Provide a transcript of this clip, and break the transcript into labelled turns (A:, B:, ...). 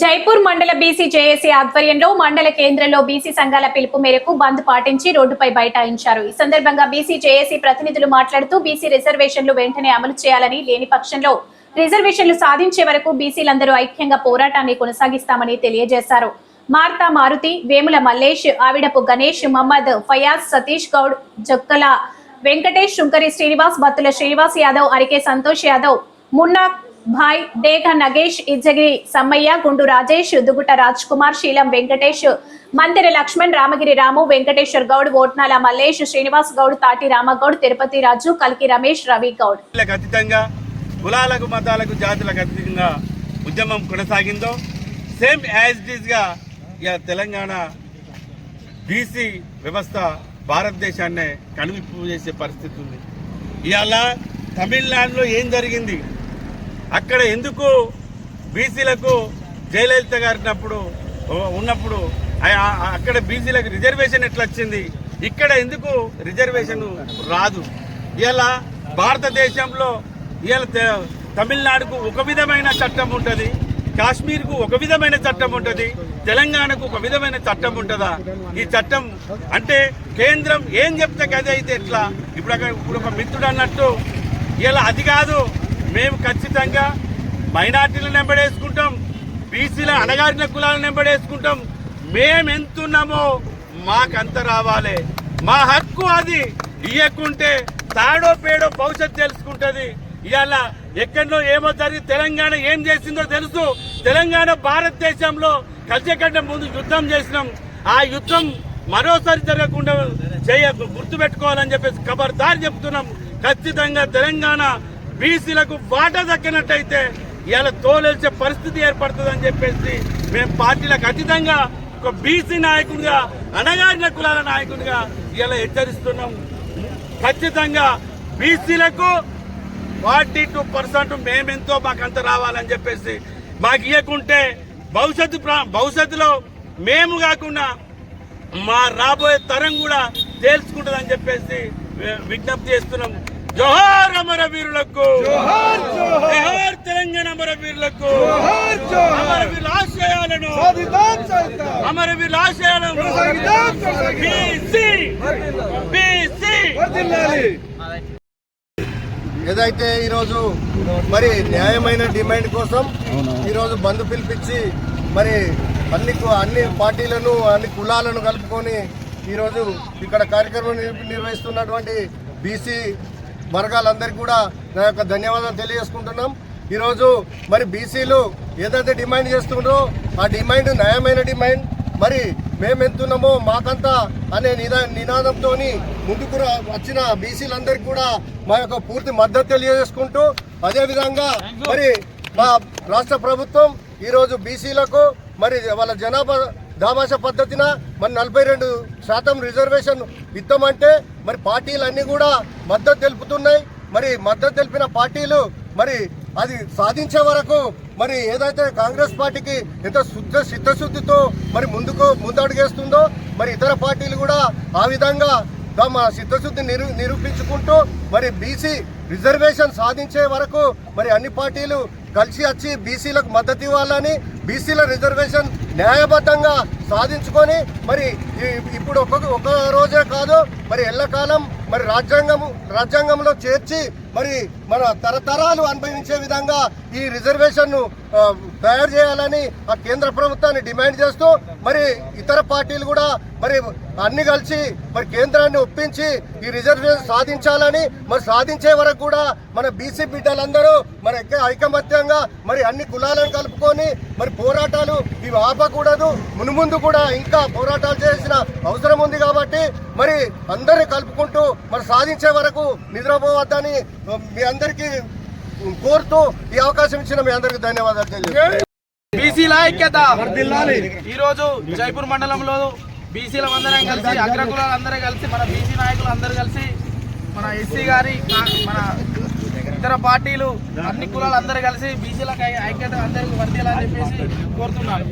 A: జైపూర్ మండల BC JAC ఆధ్వర్యంలో మండల కేంద్రంలో బీసీ సంఘాల పిలుపు మేరకు బంద్ పాటించి రోడ్డుపై బైఠాయించారు. ఈ సందర్భంగా బీసీ జేఏసీ ప్రతినిధులు మాట్లాడుతూ బీసీ రిజర్వేషన్లు వెంటనే అమలు చేయాలని లేని పక్షంలో రిజర్వేషన్లు సాధించే వరకు బీసీలందరూ ఐక్యంగా పోరాటాన్ని కొనసాగిస్తామని తెలియజేశారు. మార్తా మారుతి వేముల మల్లేష్ ఆవిడపు గణేష్ మహమ్మద్ ఫయాజ్ సతీష్ గౌడ్ జొక్కల వెంకటేష్ శుంకరి శ్రీనివాస్ బత్తుల శ్రీనివాస్ యాదవ్ అరికే సంతోష్ యాదవ్ మున్నా భాయ్ డేగ నగేష్ ఇజ్జగిరి సమ్మయ్య గుండు రాజేష్ దుగుట రాజ్ కుమార్ శీలం వెంకటేష్ మందిర లక్ష్మణ్ రామగిరి రాము వెంకటేశ్వర్ గౌడ్ ఓట్నాల మల్లేష్ శ్రీనివాస్ గౌడ్ తాటి రామగౌడ్ తిరుపతి రాజు కల్కి రమేష్ రవి గౌడ్.
B: అతీతంగా కులాలకు మతాలకు జాతులకు అతీతంగా ఉద్యమం కొనసాగిందో సేమ్ యాజ్ ఇట్ ఈస్గా ఇక తెలంగాణ బీసీ వ్యవస్థ భారతదేశాన్నే కనువిప్పు చేసే పరిస్థితి ఉంది. ఇవాళ తమిళనాడులో ఏం జరిగింది? అక్కడ ఎందుకు బీసీలకు జయలలిత గారినప్పుడు ఉన్నప్పుడు అక్కడ బీసీలకు రిజర్వేషన్ ఎట్లా వచ్చింది ఇక్కడ ఎందుకు రిజర్వేషన్ రాదు? ఇలా భారతదేశంలో ఇలా తమిళనాడుకు ఒక విధమైన చట్టం ఉంటుంది కాశ్మీర్కు ఒక విధమైన చట్టం ఉంటుంది తెలంగాణకు ఒక విధమైన చట్టం ఉంటుందా? ఈ చట్టం అంటే కేంద్రం ఏం చెప్తే గది అయితే ఎట్లా? ఇప్పుడు అక్కడ ఇప్పుడు ఒక మిత్రుడు అన్నట్టు ఇలా అది కాదు మేము ఖచ్చితంగా మైనార్టీలను వెంబడేసుకుంటాం బీసీల అణగారిన కులాలను వెంబడేసుకుంటాం మేము ఎంతున్నామో మాకంత రావాలి. మా హక్కు అది ఇయ్యకుంటే తాడో పేడో భవిష్యత్తు తెలుసుకుంటుంది. ఇవాళ ఎక్కడో ఏమో జరిగి తెలంగాణ ఏం చేసిందో తెలుసు. తెలంగాణ భారతదేశంలో కలిసేకంటే ముందు యుద్ధం చేసినాం. ఆ యుద్ధం మరోసారి జరగకుండా చేయ గుర్తుపెట్టుకోవాలని చెప్పేసి ఖబర్దారు చెప్తున్నాం. ఖచ్చితంగా తెలంగాణ బీసీలకు వాటా దక్కినట్టయితే ఇలా తోలేల్చే పరిస్థితి ఏర్పడుతుందని చెప్పేసి మేము పార్టీలకు అతీతంగా ఒక బీసీ నాయకుడిగా అణగారిన కులాల నాయకుడిగా ఇలా హెచ్చరిస్తున్నాం. ఖచ్చితంగా బీసీలకు ఫార్టీ టూ పర్సెంట్ మేమెంతో మాకంత రావాలని చెప్పేసి మాకు ఇవ్వకుంటే భవిష్యత్తు ప్రా- భవిష్యత్తులో మేము కాకుండా మా రాబోయే తరం కూడా తేల్చుకుంటుందని చెప్పేసి విజ్ఞప్తి చేస్తున్నాం. జోహార్ అమర వీరులకు. జోహార్ తెలంగాణ అమర వీరులకు. అమర వీరుల ఆశయాలను. అమర వీరుల ఆశయాలను.
C: ఏదైతే ఈరోజు మరి న్యాయమైన డిమాండ్ కోసం ఈరోజు బంద్ పిలిపించి మరి అన్ని అన్ని పార్టీలను అన్ని కులాలను కలుపుకొని ఈరోజు ఇక్కడ కార్యక్రమం నిర్- నిర్వహిస్తున్నటువంటి బీసీ వర్గాలందరికీ కూడా నా యొక్క ధన్యవాదాలు తెలియజేసుకుంటున్నాం. ఈరోజు మరి బీసీలు ఏదైతే డిమాండ్ చేస్తుండ్రో ఆ డిమాండ్ న్యాయమైన డిమాండ్. మరి మేము ఎంతున్నామో మాకంతా అనే నిదా నినాదంతో ముందుకు వచ్చిన బీసీలందరికీ కూడా మా యొక్క పూర్తి మద్దతు తెలియజేసుకుంటూ అదేవిధంగా మరి మా రాష్ట్ర ప్రభుత్వం ఈరోజు బీసీలకు మరి వాళ్ళ జనాభా దామాష పద్ధతిన మరి నలభై రెండు శాతం రిజర్వేషన్ ఇస్తామంటే మరి పార్టీలన్నీ కూడా మద్దతు తెలుపుతున్నాయి. మరి మద్దతు తెలిపిన పార్టీలు మరి అది సాధించే వరకు మరి ఏదైతే కాంగ్రెస్ పార్టీకి ఎంత శుద్ధ చిత్తశుద్ధితో మరి ముందుకు ముందడుగేస్తుందో మరి ఇతర పార్టీలు కూడా ఆ విధంగా తమ చిత్తశుద్ధి నిరూ నిరూపించుకుంటూ మరి బీసీ రిజర్వేషన్ సాధించే వరకు మరి అన్ని పార్టీలు కలిసి వచ్చి బీసీలకు మద్దతు ఇవ్వాలని బీసీల రిజర్వేషన్ న్యాయబద్ధంగా సాధించుకొని మరి ఇప్పుడు ఒక్కొక్క ఒక రోజే కాదు మరి ఎల్లకాలం మరి రాజ్యాంగము రాజ్యాంగంలో చేర్చి మరి మన తరతరాలు అనుభవించే విధంగా ఈ రిజర్వేషన్ను తయారు చేయాలని ఆ కేంద్ర ప్రభుత్వాన్ని డిమాండ్ చేస్తూ మరి ఇతర పార్టీలు కూడా మరి అన్ని కలిసి మరి కేంద్రాన్ని ఒప్పించి ఈ రిజర్వేషన్ సాధించాలని మరి సాధించే వరకు కూడా మన బీసీ బిడ్డలందరూ మరి ఐకమత్యంగా మరి అన్ని కులాలను కలుపుకొని మరి పోరాటాలు ఇవి ఆపకూడదు. మునుముందు కూడా ఇంకా పోరాటాలు చేసిన అవసరం ఉంది కాబట్టి మరి అందరిని కలుపుకుంటూ మరి సాధించే వరకు నిద్రపోవద్దని మీ అందరికీ కోరుతూ ఈ అవకాశం ఇచ్చిన మీ అందరికీ ధన్యవాదాలు తెలియజేస్తాను
D: బీసీల ఐక్యత ఈ జైపూర్ మండలంలో బీసీల అందరం కలిసి అగ్రకులాలు అందరూ కలిసి మన బీసీ నాయకులు అందరూ కలిసి మన ఎస్సీ గారి మన ఇతర పార్టీలు అన్ని కులాలు అందరూ కలిసి బీసీలకు ఐక్యత అందరికి వర్దిల్లని చెప్పేసి కోరుతున్నాను.